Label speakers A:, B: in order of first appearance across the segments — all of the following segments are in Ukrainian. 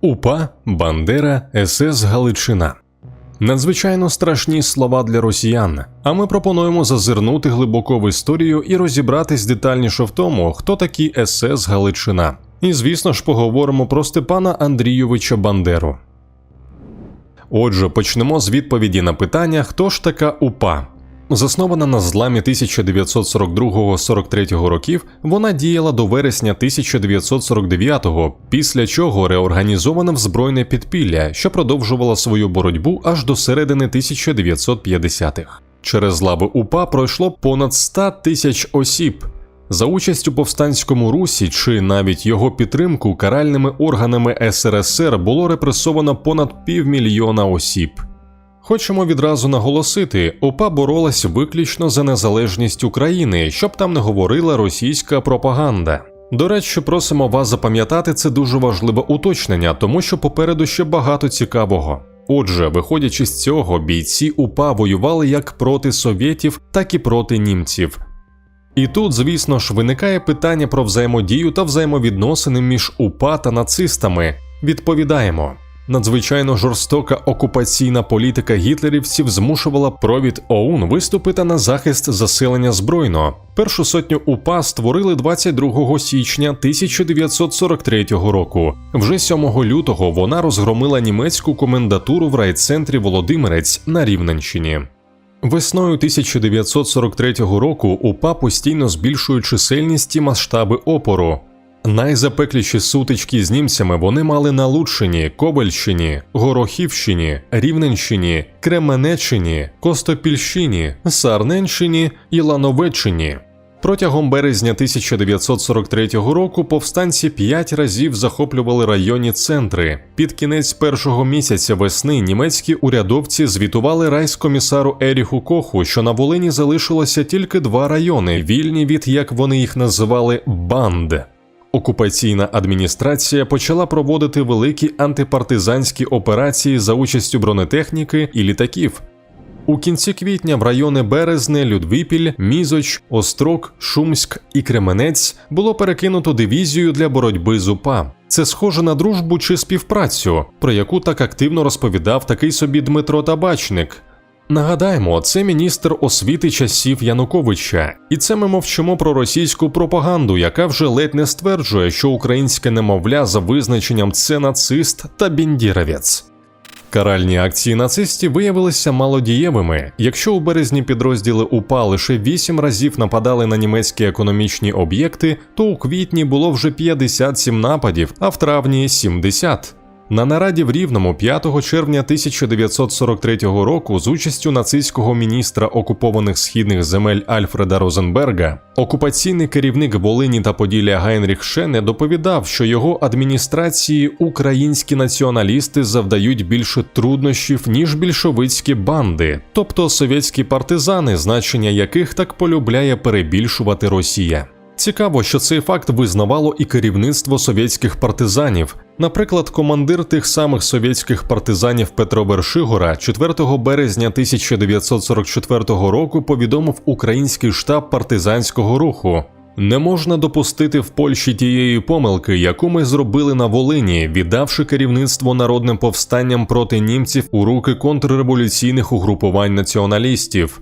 A: УПА, Бандера, СС Галичина. Надзвичайно страшні слова для росіян. А ми пропонуємо зазирнути глибоко в історію і розібратись детальніше в тому, хто такі СС Галичина. І звісно ж поговоримо про Степана Андрійовича Бандеру. Отже, почнемо з відповіді на питання, хто ж така УПА. Заснована на зламі 1942-43 років, вона діяла до вересня 1949-го, після чого реорганізована в збройне підпілля, що продовжувала свою боротьбу аж до середини 1950-х. Через лави УПА пройшло понад 100 тисяч осіб. За участь у повстанському русі чи навіть його підтримку каральними органами СРСР було репресовано понад півмільйона осіб. Хочемо відразу наголосити, ОПА боролась виключно за незалежність України, щоб там не говорила російська пропаганда. До речі, просимо вас запам'ятати це дуже важливе уточнення, тому що попереду ще багато цікавого. Отже, виходячи з цього, бійці УПА воювали як проти совєтів, так і проти німців. І тут, звісно ж, виникає питання про взаємодію та взаємовідносини між УПА та нацистами. Відповідаємо. Надзвичайно жорстока окупаційна політика гітлерівців змушувала провід ОУН виступити на захист заселення збройно. Першу сотню УПА створили 22 січня 1943 року. Вже 7 лютого вона розгромила німецьку комендатуру в райцентрі Володимирець на Рівненщині. Весною 1943 року УПА постійно збільшує чисельність і масштаби опору. Найзапекліші сутички з німцями вони мали на Луччині, Кобельщині, Горохівщині, Рівненщині, Кременеччині, Костопільщині, Сарненщині і Лановеччині. Протягом березня 1943 року повстанці п'ять разів захоплювали районні центри. Під кінець першого місяця весни німецькі урядовці звітували райскомісару Еріху Коху, що на Волині залишилося тільки два райони, вільні від, як вони їх називали, банд. Окупаційна адміністрація почала проводити великі антипартизанські операції за участю бронетехніки і літаків. У кінці квітня в райони Березне, Людвипіль, Мізоч, Острог, Шумськ і Кременець було перекинуто дивізію для боротьби з УПА. Це схоже на дружбу чи співпрацю, про яку так активно розповідав такий собі Дмитро Табачник. Нагадаємо, це міністр освіти часів Януковича, і це ми мовчимо про російську пропаганду, яка вже ледь не стверджує, що українське немовля за визначенням це нацист та біндіровець. Каральні акції нацистів виявилися малодієвими. Якщо у березні підрозділи УПА лише 8 разів нападали на німецькі економічні об'єкти, то у квітні було вже 57 нападів, а в травні 70. На нараді в Рівному 5 червня 1943 року з участю нацистського міністра окупованих східних земель Альфреда Розенберга окупаційний керівник Волині та Поділля Гайнріх Шене доповідав, що його адміністрації українські націоналісти завдають більше труднощів ніж більшовицькі банди, тобто совєтські партизани, значення яких так полюбляє перебільшувати Росія. Цікаво, що цей факт визнавало і керівництво совєтських партизанів. Наприклад, командир тих самих совєтських партизанів Петро Вершигора 4 березня 1944 року повідомив український штаб партизанського руху. Не можна допустити в Польщі тієї помилки, яку ми зробили на Волині, віддавши керівництво народним повстанням проти німців у руки контрреволюційних угрупувань націоналістів.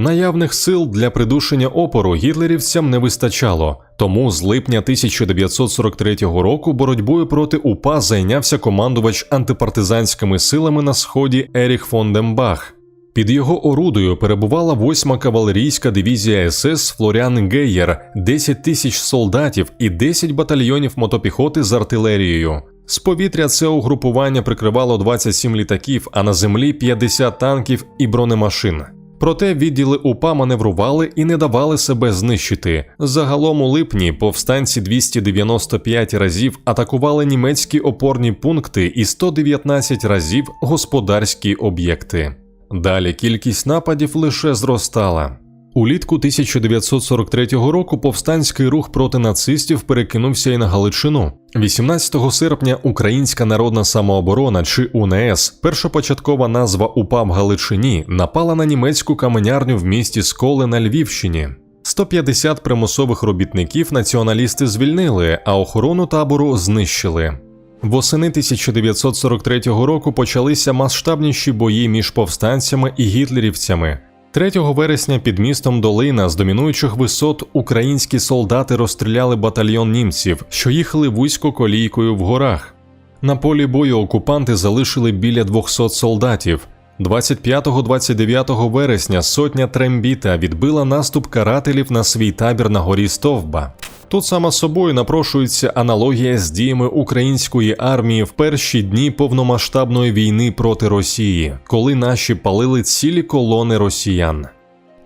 A: Наявних сил для придушення опору гітлерівцям не вистачало, тому з липня 1943 року боротьбою проти УПА зайнявся командувач антипартизанськими силами на сході Еріх фон Дембах. Під його орудою перебувала 8-ма кавалерійська дивізія СС Флоріан Гейєр, 10 тисяч солдатів і 10 батальйонів мотопіхоти з артилерією. З повітря це угрупування прикривало 27 літаків, а на землі 50 танків і бронемашин. Проте відділи УПА маневрували і не давали себе знищити. Загалом у липні повстанці 295 разів атакували німецькі опорні пункти і 119 разів господарські об'єкти. Далі кількість нападів лише зростала. Улітку 1943 року повстанський рух проти нацистів перекинувся і на Галичину. 18 серпня Українська народна самооборона чи УНС, першопочаткова назва УПА в Галичині, напала на німецьку каменярню в місті Сколи на Львівщині. 150 примусових робітників націоналісти звільнили, а охорону табору знищили. Восени 1943 року почалися масштабніші бої між повстанцями і гітлерівцями. 3 вересня під містом Долина з домінуючих висот українські солдати розстріляли батальйон німців, що їхали вузько колійкою в горах. На полі бою окупанти залишили біля 200 солдатів. 25-29 вересня сотня Трембіта відбила наступ карателів на свій табір на горі Стовба. Тут саме собою напрошується аналогія з діями української армії в перші дні повномасштабної війни проти Росії, коли наші палили цілі колони росіян.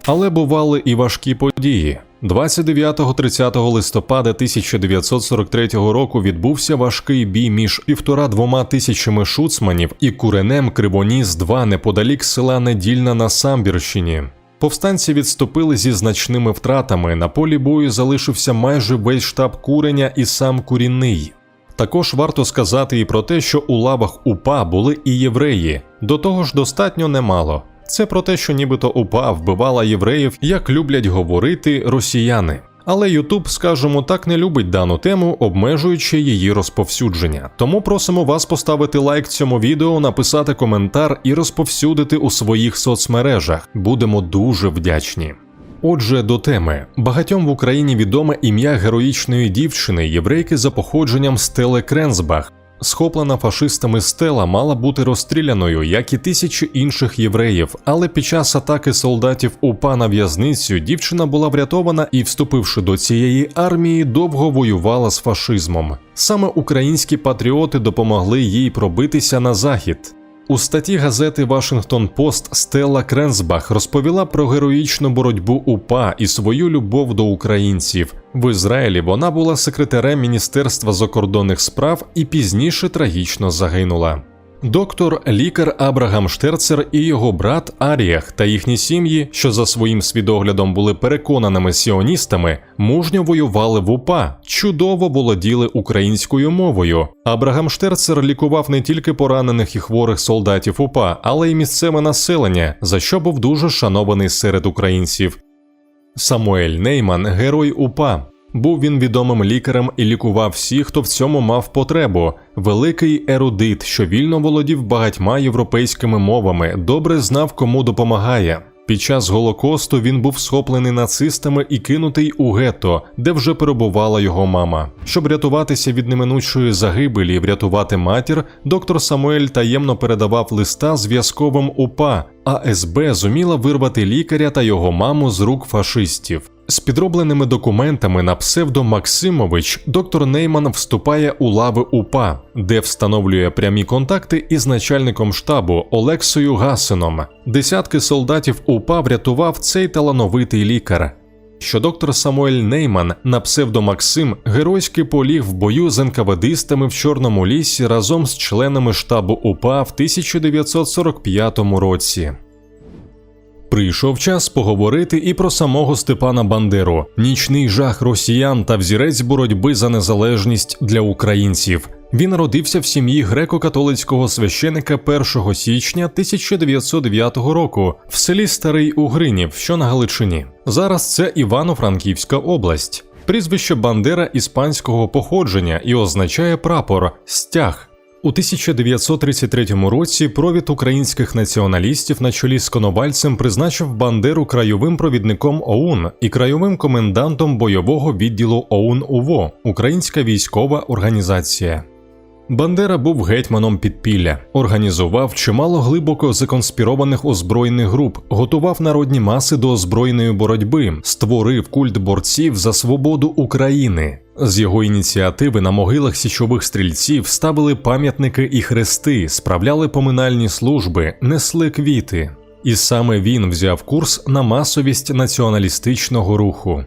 A: Але бували і важкі події. 29-30 листопада 1943 року відбувся важкий бій між півтора-двома тисячами шуцманів і куренем Кривоніс 2 неподалік села Недільна на Самбірщині. Повстанці відступили зі значними втратами. На полі бою залишився майже весь штаб куреня і сам курінний. Також варто сказати і про те, що у лавах УПА були і євреї, до того ж достатньо немало. Це про те, що нібито УПА вбивала євреїв, як люблять говорити росіяни. Але Ютуб, скажімо так, не любить дану тему, обмежуючи її розповсюдження. Тому просимо вас поставити лайк цьому відео, написати коментар і розповсюдити у своїх соцмережах. Будемо дуже вдячні. Отже, до теми багатьом в Україні відоме ім'я героїчної дівчини, єврейки за походженням Стеле Кренсбах. Схоплена фашистами стела мала бути розстріляною, як і тисячі інших євреїв, але під час атаки солдатів УПА на в'язницю дівчина була врятована і, вступивши до цієї армії, довго воювала з фашизмом. Саме українські патріоти допомогли їй пробитися на захід. У статті газети Вашингтон Пост Стелла Кренсбах розповіла про героїчну боротьбу УПА і свою любов до українців. В Ізраїлі вона була секретарем Міністерства закордонних справ і пізніше трагічно загинула. Доктор лікар Абрагам Штерцер і його брат Аріях та їхні сім'ї, що за своїм свідоглядом були переконаними сіоністами, мужньо воювали в УПА, чудово володіли українською мовою. Абрагам Штерцер лікував не тільки поранених і хворих солдатів УПА, але й місцеве населення, за що був дуже шанований серед українців. Самуель Нейман, герой УПА. Був він відомим лікарем і лікував всіх, хто в цьому мав потребу. Великий ерудит, що вільно володів багатьма європейськими мовами, добре знав, кому допомагає. Під час Голокосту він був схоплений нацистами і кинутий у гетто, де вже перебувала його мама. Щоб рятуватися від неминучої загибелі і врятувати матір, доктор Самуель таємно передавав листа зв'язковим УПА, а СБ зуміла вирвати лікаря та його маму з рук фашистів. З підробленими документами на псевдо Максимович доктор Нейман вступає у лави УПА, де встановлює прямі контакти із начальником штабу Олексою Гасином. Десятки солдатів УПА врятував цей талановитий лікар. Що доктор Самуель Нейман на псевдо Максим геройськи поліг в бою з НКВДистами в Чорному лісі разом з членами штабу УПА в 1945 році. Прийшов час поговорити і про самого Степана Бандеру, нічний жах росіян та взірець боротьби за незалежність для українців. Він народився в сім'ї греко-католицького священика 1 січня 1909 року в селі Старий Угринів, що на Галичині. Зараз це Івано-Франківська область. Прізвище Бандера іспанського походження і означає прапор стяг. У 1933 році провід українських націоналістів на чолі з Коновальцем призначив Бандеру краєвим провідником ОУН і краєвим комендантом бойового відділу ОУН УВО Українська військова організація. Бандера був гетьманом підпілля, організував чимало глибоко законспірованих озброєних груп, готував народні маси до озброєної боротьби, створив культ борців за свободу України. З його ініціативи на могилах січових стрільців ставили пам'ятники і хрести, справляли поминальні служби, несли квіти. І саме він взяв курс на масовість націоналістичного руху.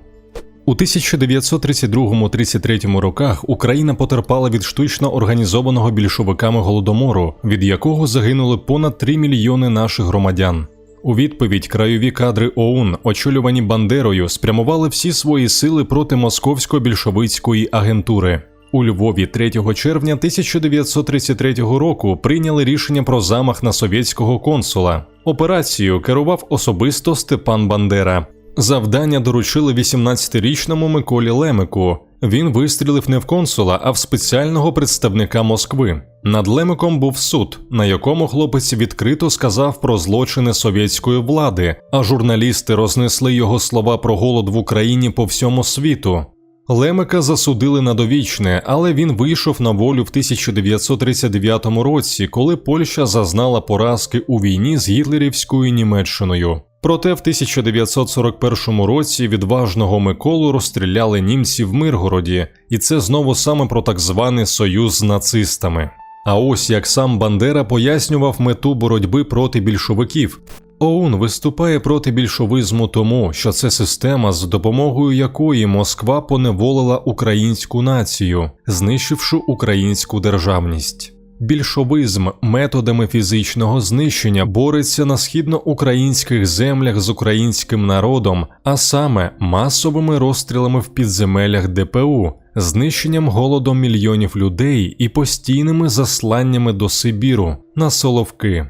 A: У 1932-33 роках Україна потерпала від штучно організованого більшовиками голодомору, від якого загинули понад 3 мільйони наших громадян. У відповідь крайові кадри ОУН, очолювані Бандерою, спрямували всі свої сили проти московсько-більшовицької агентури. У Львові 3 червня 1933 року прийняли рішення про замах на совєтського консула. Операцію керував особисто Степан Бандера. Завдання доручили 18-річному Миколі Лемику. Він вистрілив не в консула, а в спеціального представника Москви. Над Лемиком був суд, на якому хлопець відкрито сказав про злочини совєтської влади, а журналісти рознесли його слова про голод в Україні по всьому світу. Лемика засудили на довічне, але він вийшов на волю в 1939 році, коли Польща зазнала поразки у війні з гітлерівською Німеччиною. Проте в 1941 році відважного Миколу розстріляли німці в Миргороді, і це знову саме про так званий союз з нацистами. А ось як сам Бандера пояснював мету боротьби проти більшовиків. ОУН виступає проти більшовизму тому, що це система, з допомогою якої Москва поневолила українську націю, знищивши українську державність. Більшовизм методами фізичного знищення бореться на східноукраїнських землях з українським народом, а саме масовими розстрілами в підземеллях ДПУ, знищенням голодом мільйонів людей і постійними засланнями до Сибіру на Соловки.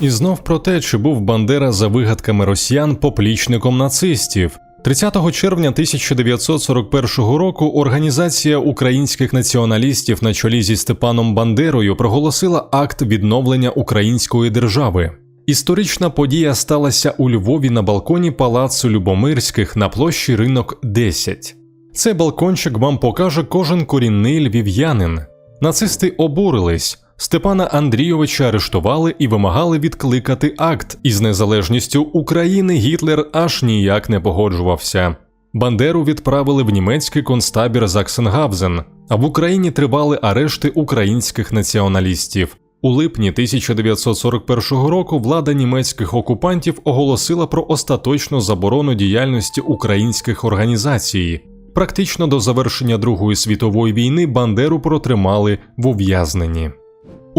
A: І знов про те, чи був Бандера за вигадками росіян поплічником нацистів. 30 червня 1941 року Організація українських націоналістів на чолі зі Степаном Бандерою проголосила акт відновлення української держави. Історична подія сталася у Львові на балконі палацу Любомирських на площі Ринок 10. Цей балкончик вам покаже кожен корінний львів'янин. Нацисти обурились. Степана Андрійовича арештували і вимагали відкликати акт, із незалежністю України Гітлер аж ніяк не погоджувався. Бандеру відправили в німецький концтабір Заксенгавзен, а в Україні тривали арешти українських націоналістів. У липні 1941 року влада німецьких окупантів оголосила про остаточну заборону діяльності українських організацій. Практично до завершення Другої світової війни Бандеру протримали в ув'язненні.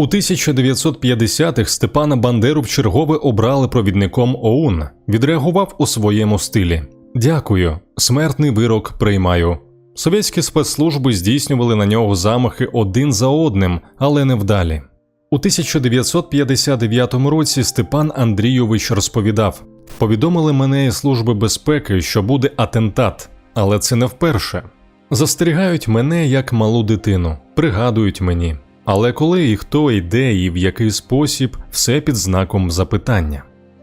A: У 1950-х Степана Бандеру вчергове обрали провідником ОУН. Відреагував у своєму стилі: Дякую, смертний вирок приймаю. Совєтські спецслужби здійснювали на нього замахи один за одним, але невдалі. У 1959 році Степан Андрійович розповідав: повідомили мене із служби безпеки, що буде атентат, але це не вперше. Застерігають мене як малу дитину, пригадують мені. Але коли і хто йде, і в який спосіб, все під знаком запитання.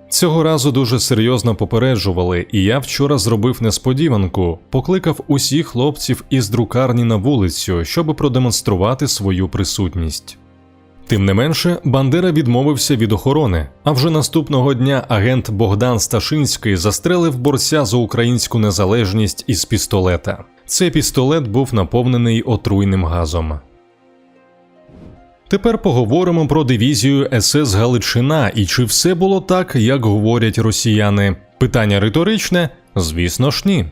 A: Цього разу дуже серйозно попереджували, і я вчора зробив несподіванку, покликав усіх хлопців із друкарні на вулицю, щоб продемонструвати свою присутність. Тим не менше, Бандера відмовився від охорони, а вже наступного дня агент Богдан Сташинський застрелив борця за українську незалежність із пістолета. Цей пістолет був наповнений отруйним газом. Тепер поговоримо про дивізію СС Галичина і чи все було так, як говорять росіяни. Питання риторичне? Звісно ж, ні.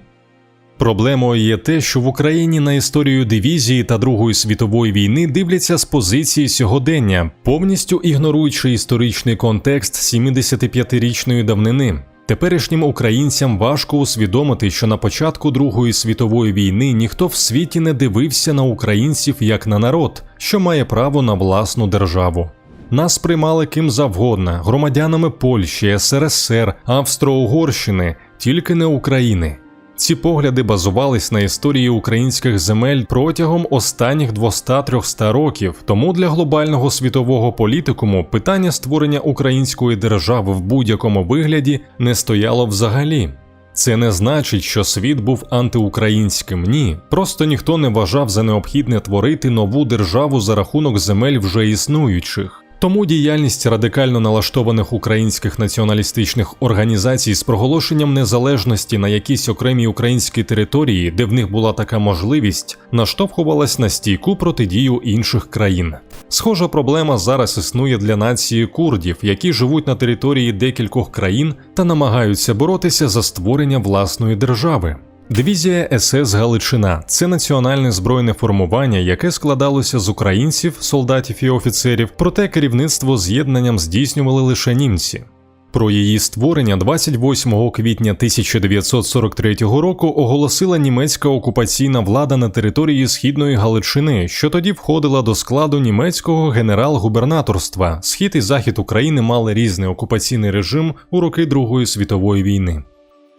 A: Проблемою є те, що в Україні на історію дивізії та Другої світової війни дивляться з позиції сьогодення, повністю ігноруючи історичний контекст 75-річної давнини. Теперішнім українцям важко усвідомити, що на початку Другої світової війни ніхто в світі не дивився на українців як на народ, що має право на власну державу. Нас приймали ким завгодно, громадянами Польщі, СРСР, Австро-Угорщини, тільки не України. Ці погляди базувались на історії українських земель протягом останніх 200-300 років. Тому для глобального світового політикуму питання створення української держави в будь-якому вигляді не стояло взагалі. Це не значить, що світ був антиукраїнським. Ні, просто ніхто не вважав за необхідне творити нову державу за рахунок земель вже існуючих. Тому діяльність радикально налаштованих українських націоналістичних організацій з проголошенням незалежності на якійсь окремій українській території, де в них була така можливість, наштовхувалась на стійку протидію інших країн. Схожа проблема зараз існує для нації курдів, які живуть на території декількох країн та намагаються боротися за створення власної держави. Дивізія СС Галичина це національне збройне формування, яке складалося з українців, солдатів і офіцерів, проте керівництво з'єднанням здійснювали лише німці. Про її створення 28 квітня 1943 року оголосила німецька окупаційна влада на території східної Галичини, що тоді входила до складу німецького генерал-губернаторства. Схід і захід України мали різний окупаційний режим у роки Другої світової війни.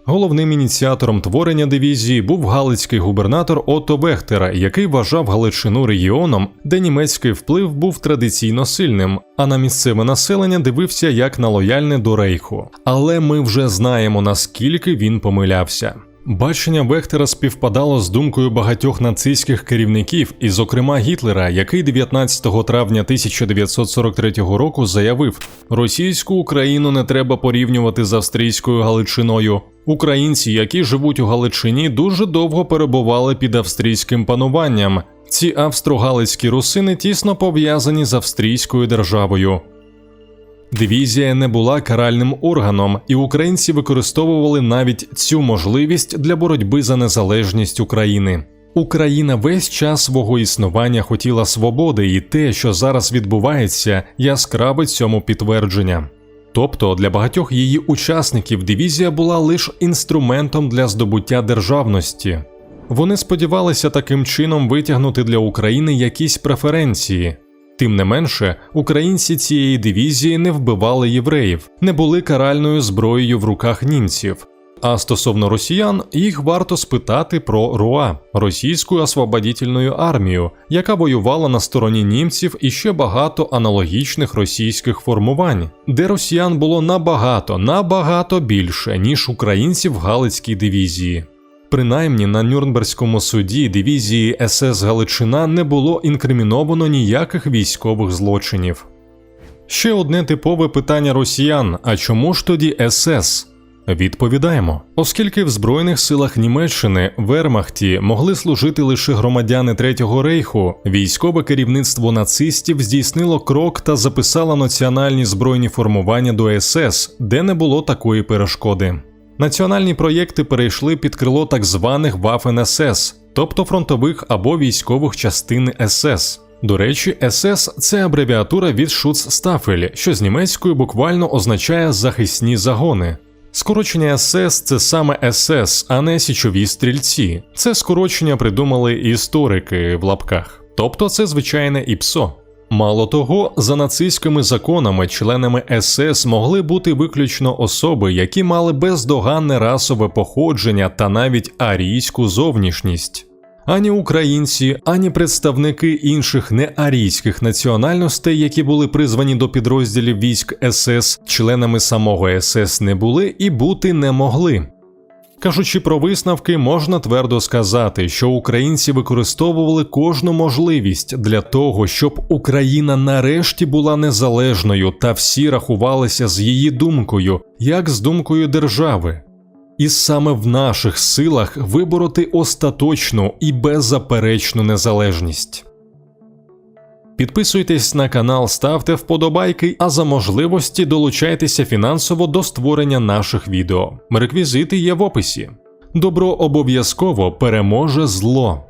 A: Головним ініціатором творення дивізії був галицький губернатор Отто Бехтера, який вважав Галичину регіоном, де німецький вплив був традиційно сильним, а на місцеве населення дивився як на лояльне до рейху. Але ми вже знаємо наскільки він помилявся. Бачення Вехтера співпадало з думкою багатьох нацистських керівників, і, зокрема, Гітлера, який 19 травня 1943 року заявив: Російську Україну не треба порівнювати з австрійською Галичиною. Українці, які живуть у Галичині, дуже довго перебували під австрійським пануванням. Ці австро-галицькі русини тісно пов'язані з австрійською державою. Дивізія не була каральним органом, і українці використовували навіть цю можливість для боротьби за незалежність України. Україна весь час свого існування хотіла свободи, і те, що зараз відбувається, яскраве цьому підтвердження. Тобто для багатьох її учасників дивізія була лише інструментом для здобуття державності. Вони сподівалися таким чином витягнути для України якісь преференції. Тим не менше, українці цієї дивізії не вбивали євреїв, не були каральною зброєю в руках німців. А стосовно росіян, їх варто спитати про РУА російську освободітельну армію, яка воювала на стороні німців і ще багато аналогічних російських формувань, де росіян було набагато набагато більше ніж українців в Галицькій дивізії. Принаймні на Нюрнберзькому суді дивізії СС Галичина не було інкриміновано ніяких військових злочинів. Ще одне типове питання росіян: а чому ж тоді СС? Відповідаємо, оскільки в Збройних силах Німеччини Вермахті могли служити лише громадяни Третього рейху, військове керівництво нацистів здійснило крок та записало національні збройні формування до СС, де не було такої перешкоди. Національні проєкти перейшли під крило так званих Waffen СС, тобто фронтових або військових частин СС. До речі, СС це абревіатура від Schutzstaffel, що з німецькою буквально означає захисні загони. Скорочення СС це саме СС, а не січові стрільці. Це скорочення придумали історики в лапках, тобто це звичайне ІПСО. Мало того, за нацистськими законами членами СС могли бути виключно особи, які мали бездоганне расове походження та навіть арійську зовнішність. Ані українці, ані представники інших неарійських національностей, які були призвані до підрозділів військ СС, членами самого СС не були і бути не могли. Кажучи про висновки, можна твердо сказати, що українці використовували кожну можливість для того, щоб Україна нарешті була незалежною та всі рахувалися з її думкою, як з думкою держави. І саме в наших силах вибороти остаточну і беззаперечну незалежність. Підписуйтесь на канал, ставте вподобайки, а за можливості долучайтеся фінансово до створення наших відео. Реквізити є в описі. Добро обов'язково переможе зло.